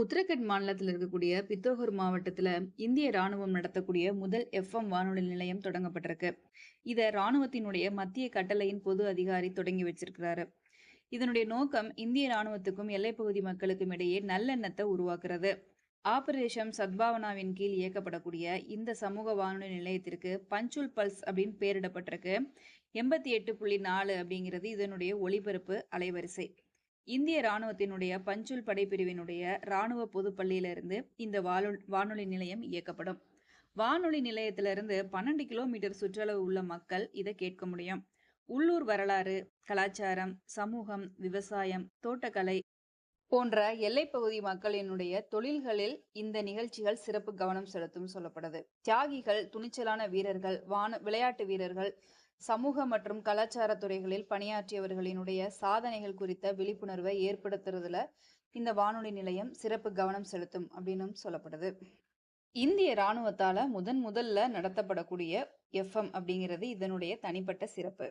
உத்தரகண்ட் மாநிலத்தில் இருக்கக்கூடிய பித்தோகர் மாவட்டத்தில் இந்திய ராணுவம் நடத்தக்கூடிய முதல் எஃப்எம் வானொலி நிலையம் தொடங்கப்பட்டிருக்கு. இதை ராணுவத்தினுடைய மத்திய கட்டளையின் பொது அதிகாரி தொடங்கி வச்சிருக்கிறாரு. இதனுடைய நோக்கம் இந்திய ராணுவத்துக்கும் எல்லைப்பகுதி மக்களுக்கும் இடையே நல்லெண்ணத்தை உருவாக்குறது. ஆபரேஷன் சத்பாவனாவின் கீழ் இயக்கப்படக்கூடிய இந்த சமூக வானொலி நிலையத்திற்கு பஞ்சுல் பல்ஸ் அப்படின்னு பெயரிடப்பட்டிருக்கு. எண்பத்தி எட்டு புள்ளி நாலு அப்படிங்கிறது இதனுடைய ஒளிபரப்பு அலைவரிசை. இந்திய ராணுவத்தினுடைய பஞ்சுல் படைப்பிரிவினுடைய ராணுவ பொதுப்பள்ளியிலிருந்து இந்த வானொலி நிலையம் இயக்கப்படும். வானொலி நிலையத்திலிருந்து பன்னெண்டு கிலோமீட்டர் சுற்றளவு உள்ள மக்கள் இதை கேட்க முடியும். உள்ளூர் வரலாறு கலாச்சாரம் சமூகம் விவசாயம் தோட்டக்கலை போன்ற எல்லைப்பகுதி மக்களினுடைய தொழில்களில் இந்த நிகழ்ச்சிகள் சிறப்பு கவனம் செலுத்தும் சொல்லப்படுது. தியாகிகள் துணிச்சலான வீரர்கள் வான விளையாட்டு வீரர்கள் சமூக மற்றும் கலாச்சார துறைகளில் பணியாற்றியவர்களினுடைய சாதனைகள் குறித்த விழிப்புணர்வை ஏற்படுத்துறதுல இந்த வானொலி நிலையம் சிறப்பு கவனம் செலுத்தும் அப்படின்னு சொல்லப்படுது. இந்திய இராணுவத்தால முதன் முதல்ல நடத்தப்படக்கூடிய எஃப்எம் அப்படிங்கிறது இதனுடைய தனிப்பட்ட சிறப்பு.